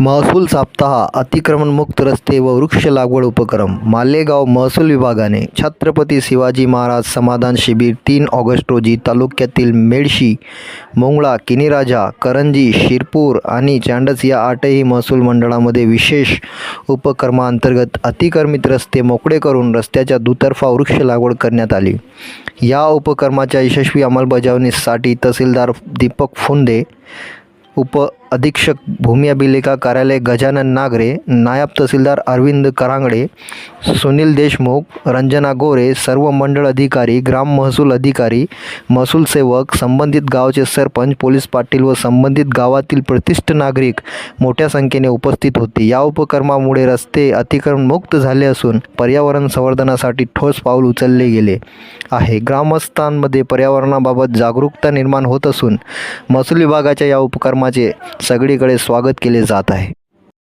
महसूल सप्ताह अतिक्रमणमुक्त रस्ते व वृक्ष लागवड उपक्रम मालेगाव महसूल विभागाने छत्रपती शिवाजी महाराज समाधान शिबिर तीन ऑगस्ट रोजी तालुक्यातील मेडशी मोंगळा किनीराजा करंजी शिरपूर आणि चांडस या आठही महसूल मंडळामध्ये विशेष उपक्रमाअंतर्गत अतिक्रमित रस्ते मोकळे करून रस्त्याच्या दुतर्फा वृक्ष लागवड करण्यात आली. या उपक्रमाच्या यशस्वी अंमलबजावणीसाठी तहसीलदार दीपक फुंदे उप अधीक्षक भूमी अभिलेखा कार्यालय गजानन नागरे नायब तहसीलदार अरविंद करांगडे सुनील देशमुख रंजना गोरे सर्व मंडळ अधिकारी ग्राम महसूल अधिकारी महसूल सेवक संबंधित गावचे सरपंच पोलीस पाटील व संबंधित गावातील प्रतिष्ठ नागरिक मोठ्या संख्येने उपस्थित होते. या उपक्रमामुळे रस्ते अतिक्रमणमुक्त झाले असून पर्यावरण संवर्धनासाठी ठोस पाऊल उचलले गेले आहे. ग्रामस्थांमध्ये पर्यावरणाबाबत जागरूकता निर्माण होत असून महसूल विभागाच्या या उपक्रमाचे सगळीकडे स्वागत केले जात आहे.